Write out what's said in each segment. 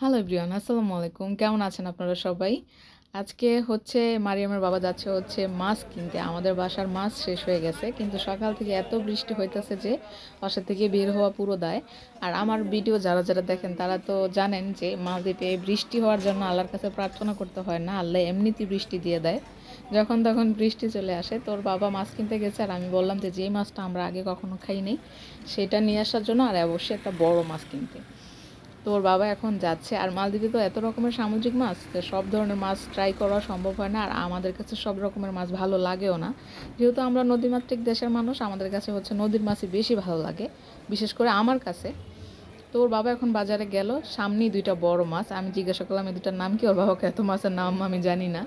Hello everyone আসসালামু আলাইকুম কেমন আছেন আপনারা সবাই? আজকে হচ্ছে মারিয়ামের বাবা যাচ্ছে হচ্ছে মাছ কিনতে। আমাদের বাসার মাছ শেষ হয়ে গেছে, কিন্তু সকাল থেকে এত বৃষ্টি হইতেছে যে বাসা থেকে বের হওয়া পুরো দায়। আর আমার ভিডিও যারা যারা দেখেন, তারা তো জানেন যে মালদ্বীপে বৃষ্টি হওয়ার জন্য আল্লাহর কাছে প্রার্থনা করতে হয় না, আল্লাহ এমনিতেই বৃষ্টি দিয়ে দেয়। যখন তখন বৃষ্টি চলে আসে, তোর বাবা মাছ কিনতে গেছে আর আমি বললাম যে, যেই মাছটা আমরা আগে কখনো খাই নাই সেটা নিয়ে আসার জন্য আর অবশ্যই একটা বড় মাছ কিনতে। তো ওর বাবা এখন যাচ্ছে। আর মালদ্বীপে তো এত রকমের সামুদ্রিক মাছ সব ধরনের মাছ ট্রাই করা সম্ভব হয় না। আর আমাদের কাছে সব রকমের মাছ ভালো লাগেও না। যেহেতু আমরা নদীমাতৃক দেশের মানুষ, আমাদের কাছে হচ্ছে নদীর মাছই বেশি ভালো লাগে, বিশেষ করে আমার কাছে। তো ওর বাবা এখন বাজারে গেল, সামনেই দুইটা বড় মাছ। আমি জিজ্ঞাসা করলাম এই দুটার নাম কি? ওর বাবাকে এত মাছের নাম আমি জানি না।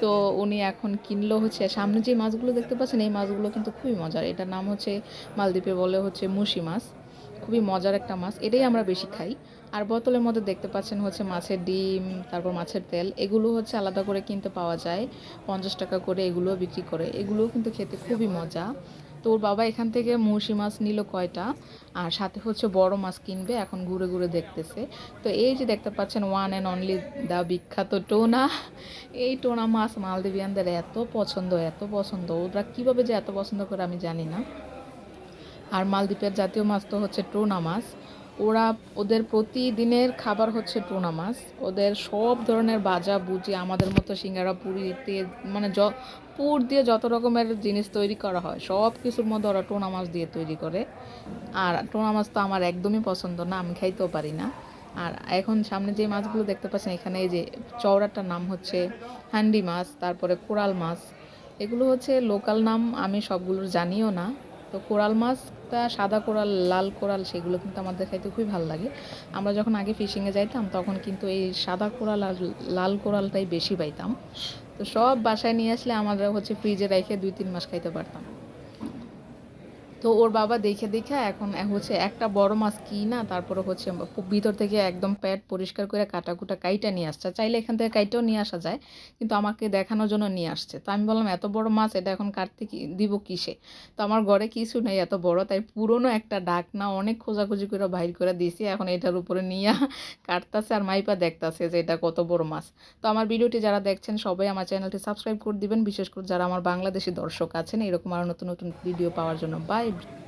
তো উনি এখন কিনলো হচ্ছে, সামনে যে মাছগুলো দেখতে পাচ্ছেন, এই মাছগুলো কিন্তু খুবই মজার। এটার নাম হচ্ছে, মালদ্বীপে বলে হচ্ছে মুশি মাছ। খুবই মজার একটা মাছ, এটাই আমরা বেশি খাই। আর বোতলের মধ্যে দেখতে পাচ্ছেন হচ্ছে মাছের ডিম, তারপর মাছের তেল, এগুলো হচ্ছে আলাদা করে কিনতে পাওয়া যায়। পঞ্চাশ টাকা করে এগুলোও বিক্রি করে, এগুলোও কিন্তু খেতে খুবই মজা। তো ওর বাবা এখান থেকে মুসি মাছ নিল কয়টা? আর সাথে হচ্ছে বড় মাছ কিনবে, এখন ঘুরে ঘুরে দেখতেছে। তো এই যে দেখতে পাচ্ছেন ওয়ান অ্যান্ড অনলি দা বিখ্যাত টোনা। এই টোনা মাছ মালদ্বীপিয়ানদের এত পছন্দ এত পছন্দ। ওরা কীভাবে যে এত পছন্দ করে আমি জানি না। আর মালদ্বীপের জাতীয় মাছ তো হচ্ছে টোনা মাছ। ওরা ওদের প্রতিদিনের খাবার হচ্ছে টোনা মাছ। ওদের সব ধরনের বাজা বুজি আমাদের মতো সিঙ্গারা পুরিতে মানে পুর দিয়ে যত রকমের জিনিস তৈরি করা হয়, সব কিছুর মধ্যে ওরা টোনা মাছ দিয়ে তৈরি করে। আর টোনা মাছ তো আমার একদমই পছন্দ না, আমি খাইতেও পারি না। আর এখন সামনে যে মাছগুলো দেখতে পাচ্ছেন, এখানে এই যে চওড়াটার নাম হচ্ছে হ্যান্ডি মাছ, তারপরে কোরাল মাছ। এগুলো হচ্ছে লোকাল নাম, আমি সবগুলোর জানিও না। তো কোরাল মাছটা সাদা কোরাল, লাল কোরাল সেগুলো কিন্তু আমাদের খাইতে খুবই ভালো লাগে। আমরা যখন আগে ফিশিংয়ে যাইতাম তখন কিন্তু এই সাদা কোরাল আর লাল কোরালটাই বেশি পাইতাম। তো সব বাসায় নিয়ে আসলে আমরা হচ্ছে ফ্রিজে রেখে দুই তিন মাস খাইতে পারতাম। তো ওর বাবা দেখে দেখে এখন হচ্ছে একটা বড় মাছ কি না, তারপরে হচ্ছে ভিতর থেকে একদম প্যাট পরিষ্কার করে কাটা কুটা কাইটা নিয়ে আসছে। চাইলে এখান থেকে কাইটাও নিয়ে আসা যায়, কিন্তু আমাকে দেখানোর জন্য নিয়ে আসছে। তো আমি বললাম, এত বড় মাছ, এটা এখন কাটতে কি, দিব কিসে? তো আমার ঘরে কিছু নেই, এত বড়, তাই পুরনো একটা ডাক না অনেক খোঁজাখুঁজি করে বাইর করে দিয়েছি। এখন এটার উপরে নিয়ে কাটতেছে আর মাইপা দেখতেছে যে এটা কত বড় মাছ। তো আমার ভিডিওটি যারা দেখছেন, সবাই আমার চ্যানেলটি সাবস্ক্রাইব করে দিবেন। বিশেষ করে যারা আমার বাংলাদেশি দর্শক আছেন, এরকম আরও নতুন নতুন ভিডিও পাওয়ার জন্য। বাই! subscribed.